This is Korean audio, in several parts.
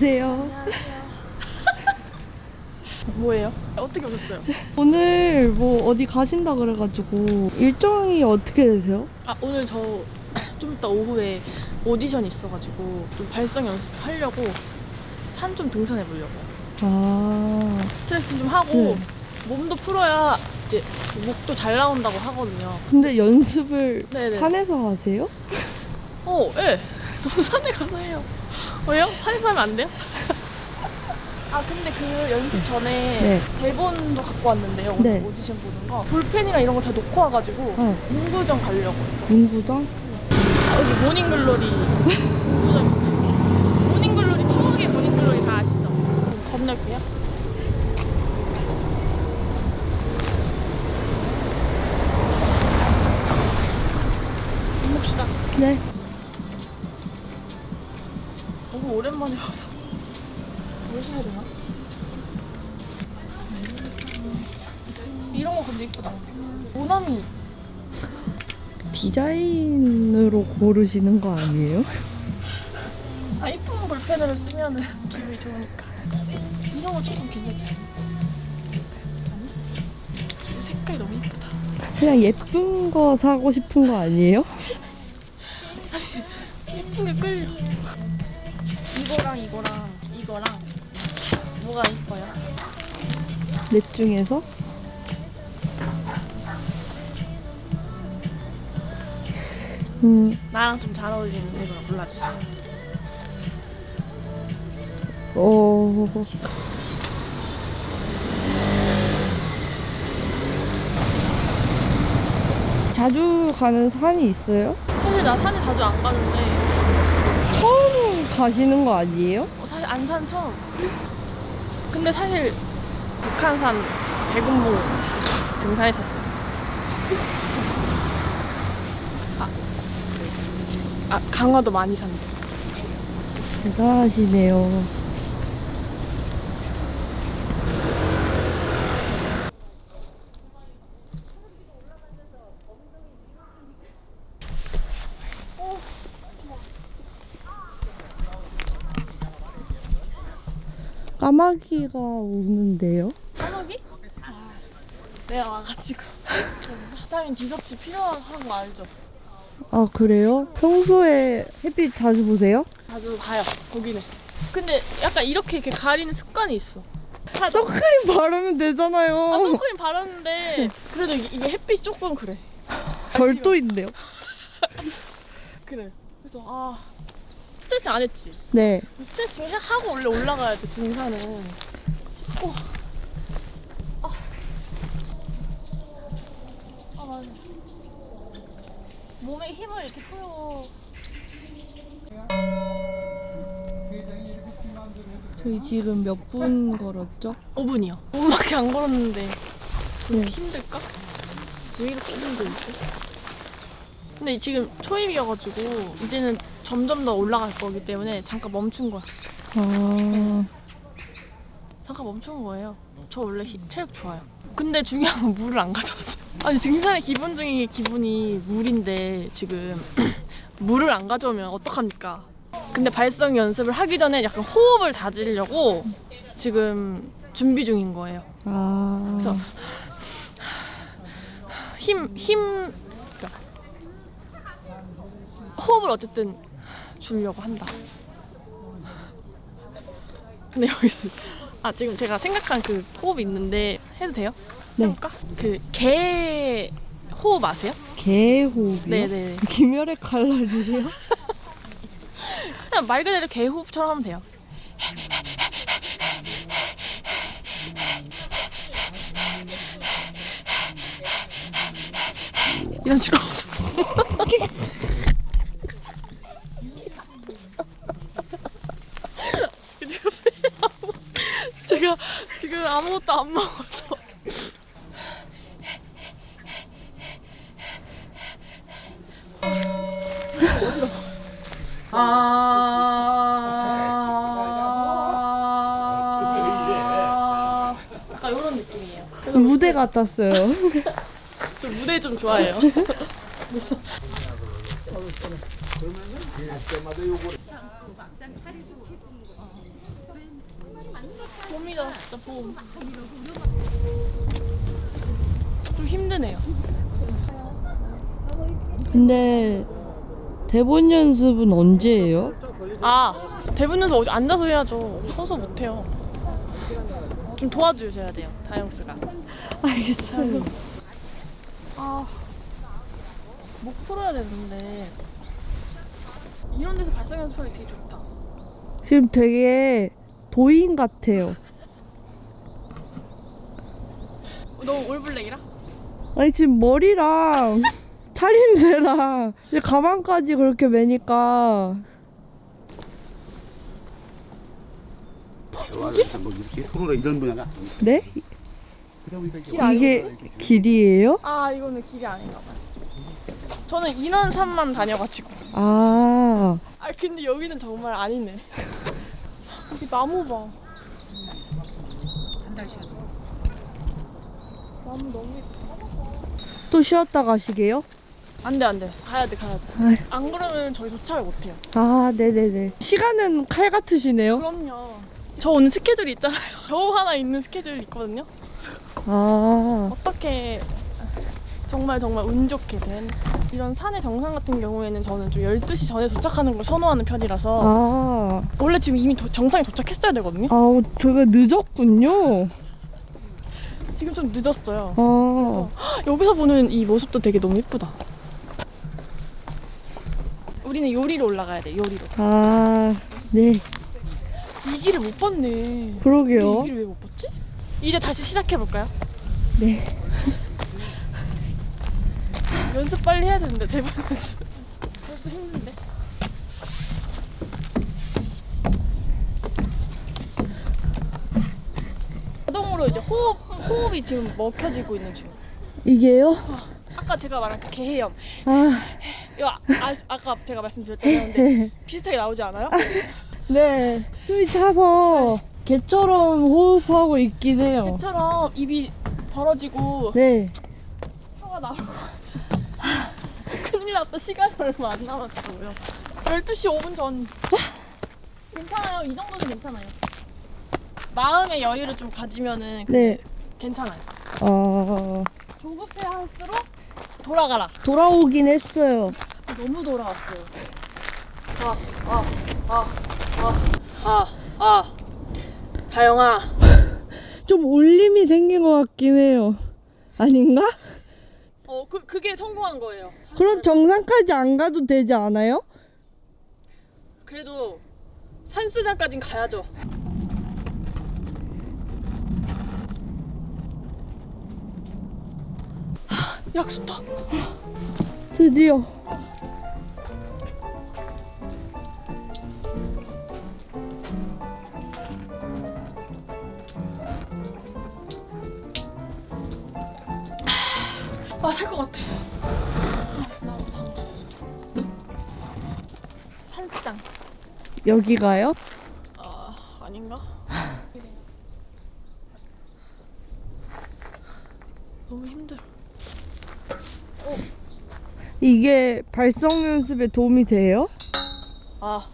안녕하세요. 뭐예요? 어떻게 오셨어요? 오늘 뭐 어디 가신다 그래가지고 일정이 어떻게 되세요? 아 오늘 저 좀 이따 오후에 오디션이 있어가지고 좀 발성 연습하려고 산 좀 등산해 보려고 아, 스트레칭 좀 하고 네. 몸도 풀어야 이제 목도 잘 나온다고 하거든요. 근데 연습을 네네. 산에서 하세요? 어, 예. 저는 산에 가서 해요. 왜요? 산에서 하면 안 돼요? 아 근데 그 연습 전에 네. 대본도 갖고 왔는데요. 오늘 네. 오디션 보는 거 볼펜이랑 이런 거 다 놓고 와가지고 어, 문구점 가려고. 문구점? 아, 여기 모닝글로리 문구점 있어요. 모닝글로리 추억의 모닝글로리 다 아시죠? 그럼 건널게요. 봅시다. 네. 너무 오랜만에 와서 뭘 사야 되나? 이런 거 근데 이쁘다. 모나미 디자인으로 고르시는 거 아니에요? 아 이쁜 볼펜으로 쓰면은 기분이 좋으니까 이런 거 조금 괜찮지 않아요? 아니? 색깔이 너무 이쁘다. 그냥 예쁜 거 사고 싶은 거 아니에요? 예쁜 게 끌려. 이거랑 이거랑 이거랑 뭐가 이뻐요? 넷 중에서? 음, 나랑 좀 잘 어울리는 색으로 골라주세요. 어, 자주 가는 산이 있어요? 사실 나 산에 자주 안 가는데 가시는 거 아니에요? 어, 사실 안산 처음. 근데 사실 북한산 대군봉 등산했었어요. 아, 아 강화도 많이 산도. 대단하시네요. 까마귀가 우는데요? 까마귀? 아, 내가 와가지고 비타민 디섭취 필요한 거 알죠? 아 그래요? 평소에 햇빛 자주 보세요? 자주 가요 거기는. 근데 약간 이렇게 이렇게 가리는 습관이 있어. 선크림 바르면 되잖아요. 아 선크림 바르는데 그래도 이게, 이게 햇빛이 조금 그래. 별도인데요? 그래. 그래서 아 스트레칭 안 했지. 네. 스트레칭 해- 하고 원래 올라가야 돼 등산은. 어. 아. 아 맞아. 몸에 힘을 이렇게 풀고. 저희 지금 몇분 걸었죠? 5분이요. 5분밖에 안 걸었는데 네. 힘들까? 왜 이렇게 힘들지? 근데 지금 초임이어가지고 이제는 점점 더 올라갈 거기 때문에 잠깐 멈춘 거야. 아, 잠깐 멈춘 거예요. 저 원래 히- 체력 좋아요. 근데 중요한 건 물을 안 가져왔어요. 아니 등산의 기본 중에 기분이 물인데 지금 물을 안 가져오면 어떡합니까? 근데 발성 연습을 하기 전에 약간 호흡을 다지려고 지금 준비 중인 거예요. 아. 그래서 힘, 힘, 그러니까 호흡을 어쨌든 주려고 한다. 근데 여기서 아 지금 제가 생각한 그 호흡이 있는데 해도 돼요? 네. 해볼까? 그개 호흡 아세요? 개호흡이요? 네네. 김열의 칼날이세요? 그냥 말 그대로 개 호흡처럼 하면 돼요. 이런 식으로. 제가 지금 아무것도 안 먹어서. 아. 약간 이런 느낌이에요. 무대 같았어요. 저 무대 좀 좋아해요. 봄이다 진짜 봄. 좀 힘드네요. 근데 대본 연습은 언제예요? 아 대본 연습 어디 앉아서 해야죠. 서서 못해요. 좀 도와주셔야 돼요 다영스가. 알겠어요. 아, 목 풀어야 되는데 이런 데서 발성 연습하기 되게 좋다. 지금 되게 도인 같아요. 너무 올블랙이라? 아니 지금 머리랑 차림새랑 이제 가방까지 그렇게 매니까 대화를 뭐 이렇게 서로가 이런 분야가 아닙니다. 네? 그러니까 길 아니고 이게 길이에요? 아 이거는 길이 아닌가 봐요. 저는 인원산만 다녀가지고. 아 아 근데 여기는 정말 아니네. 여기 나무 봐. 나무 너무. 또 쉬었다 가시게요? 안 돼 안 돼 가야 돼 가야 돼. 아이. 안 그러면 저희 도착을 못 해요. 아 네네네 시간은 칼 같으시네요. 그럼요. 저 오늘 스케줄이 있잖아요. 겨우 하나 있는 스케줄이 있거든요. 아 어떻게 정말 정말 운 좋게 된 이런 산의 정상 같은 경우에는 저는 좀 12시 전에 도착하는 걸 선호하는 편이라서 아, 원래 지금 이미 도- 정상에 도착했어야 되거든요. 아 저희가 늦었군요. 지금 좀 늦었어요. 아 여기서 보는 이 모습도 되게 너무 예쁘다. 우리는 요리로 올라가야 돼. 요리로. 아, 네 이 길을 못 봤네. 그러게요. 이 길을 왜 못 봤지? 이제 다시 시작해 볼까요? 네. 연습 빨리 해야 되는데 대본 연습. 벌써 힘든데. 자동으로 이제 호흡 호흡이 지금 먹혀지고 있는 중. 이게요? 아까 제가 말한 그 개헤엄. 아 이거 아, 아, 아 까 제가 말씀드렸잖아요. 근데 비슷하게 나오지 않아요? 네. 숨이 차서 개처럼 호흡하고 있긴 해요. 개처럼 입이 벌어지고 네. 혀가 나올 것 같아. 큰일 났다. 시간이 얼마 안 남았다고요. 12시 5분 전. 괜찮아요. 이 정도는 괜찮아요. 마음의 여유를 좀 가지면은 그- 네. 괜찮아요. 아 조급해 할수록 돌아가라. 돌아오긴 했어요. 너무 돌아왔어요. 아, 아, 아, 아, 아, 아. 다영아. 좀 울림이 생긴 것 같긴 해요. 아닌가? 어, 그, 그게 성공한 거예요. 그럼 정상까지 안 가도 되지 않아요? 그래도 산수장까진 가야죠. 하, 약수터. 드디어. 아, 살 것 같아. 산수장. 여기가요? 아, 아닌가? 너무 힘들어. 이게 발성 연습에 도움이 돼요? 아,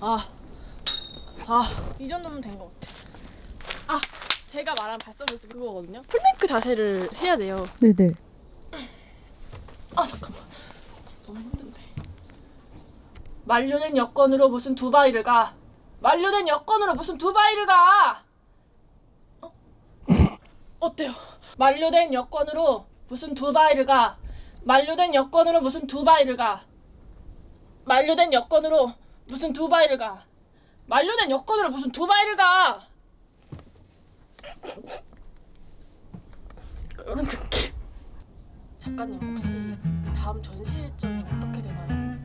아, 아, 이 정도면 된 것 같아. 아, 제가 말한 발성 연습 그거거든요. 플랭크 자세를 해야 돼요. 네네. 아, 잠깐만. 너무 힘든데. 만료된 여권으로 무슨 두바이를 가? 만료된 여권으로 무슨 두바이를 가? 어? 어때요? 만료된 여권으로 무슨 두바이를 가? 만료된 여권으로 무슨 두바이를 가? 만료된 여권으로 무슨 두바이를 가? 만료된 여권으로 무슨 두바이를 가? 이런 느낌. 작가님 혹시 다음 전시 일정이 어떻게 되나요?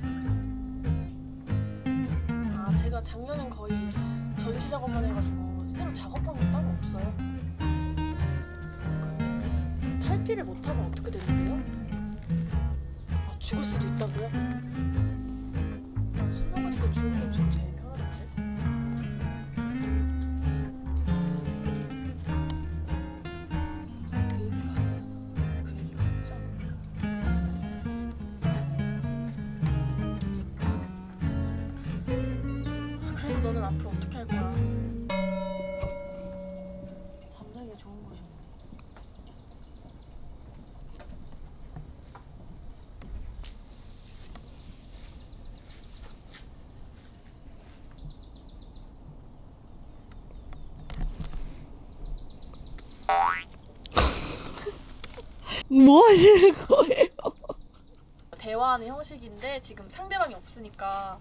아 제가 작년엔 거의 전시 작업만 해가지고 새로 작업한 게 따로 없어요. 그 탈피를 못하면 어떻게 되는데요? 아 죽을 수도 있다고요? 뭐 하시는 거예요? 대화하는 형식인데 지금 상대방이 없으니까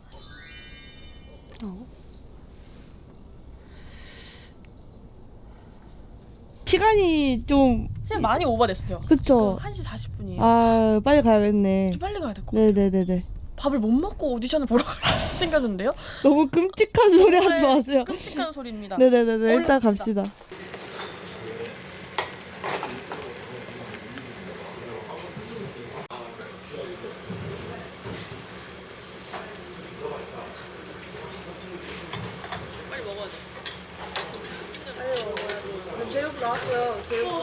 시간이 좀 지금 많이 오버됐어요. 그쵸? 1시 40분이에요. 아 빨리 가야겠네. 좀 빨리 가야 될 것 같아요. 네네네네. 밥을 못 먹고 오디션을 보러 갈 생겼는데요? 너무 끔찍한 소리 하지 마세요. 끔찍한 소리입니다. 네네네네. 일단 갑시다. 갑시다. 빨리 먹어야 돼. 제육 나왔어요. 제육부터 먹어요.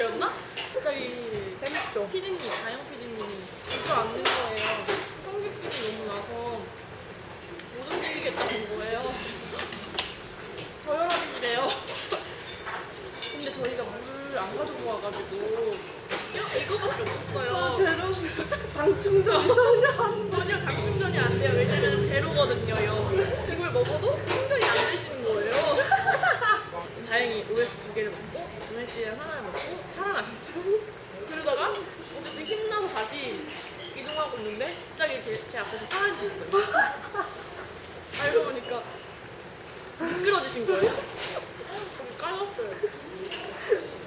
때였나? 갑자기 재밌죠? 피디님, 다영 피디님이 주저앉는 거예요. 성격기이 너무 나서 못 움직이겠다는 거예요. 저혈압이래요. 근데 저희가 물을 안 가지고 와가지고 이거- 이거밖에 없어요. 제로 당 충전이 전혀 안 전혀 당 충전이 안 돼요. 왜냐면 제로거든요. 이걸 먹어도 충전이 안 되시는 거예요. 다행히 OS 두 개를 먹고 MSG 하나를 먹고 살아나셨어요. 그러다가 어쨌든 힘나서 다시 이동하고 있는데 갑자기 제, 제 앞에서 사라지셨어요. 알고 보니까 미끄러지신 거예요. 까졌어요.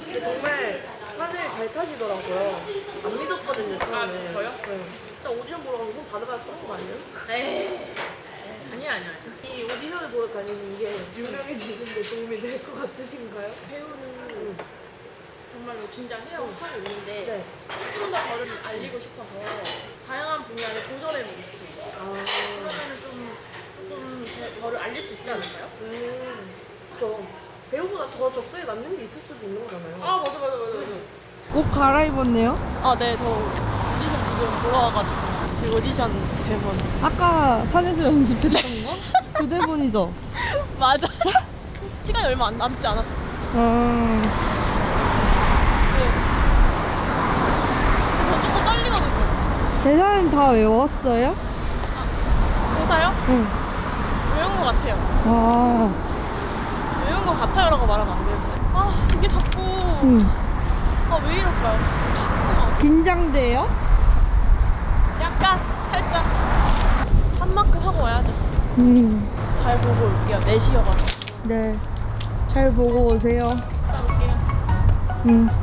근데 정말 산을 잘 타시더라고요. 안 믿었거든요, 처음에. 아, 저요? 네. 진짜 오디션 보러 가서 손 바다가 떴는 거 아니에요? 에이. 아니야, 아니야. 이 오디션을 보러 다니는 게 유명해지는 데 도움이 될 것 같으신가요? 배우는 정말로 진짜 해요 하고 있는데 네. 저를 알리고 싶어서 다양한 분야를 도전해보고 싶어요. 아, 그러면은 좀 조금 제- 저를 알릴 수 있지 않을까요? 음. 저 배우보다 더 적성에 맞는 게 있을 수도 있는 거잖아요. 아 맞아 맞아 맞아 맞아. 옷 갈아입었네요. 아 네 저 오디션 지금 보러 와가지고 그 오디션 대본. 아까 산에서 연습했던 거? 그 대본이죠? 맞아. 시간이 얼마 안 남지 않았어. 음, 네. 근데 저 조금 떨리거든요. 대사는 다 외웠어요? 회사요? 응. 외운 것 같아요. 아, 외운 것 같아요라고 말하면 안 되는데. 아 이게 자꾸 응. 아왜 이럴까요? 자꾸만. 긴장돼요? 약간 살짝 한 만큼 하고 와야죠. 음, 잘 보고 올게요. 4시여가지고. 네. 잘 보고 오세요. 올게요. 음.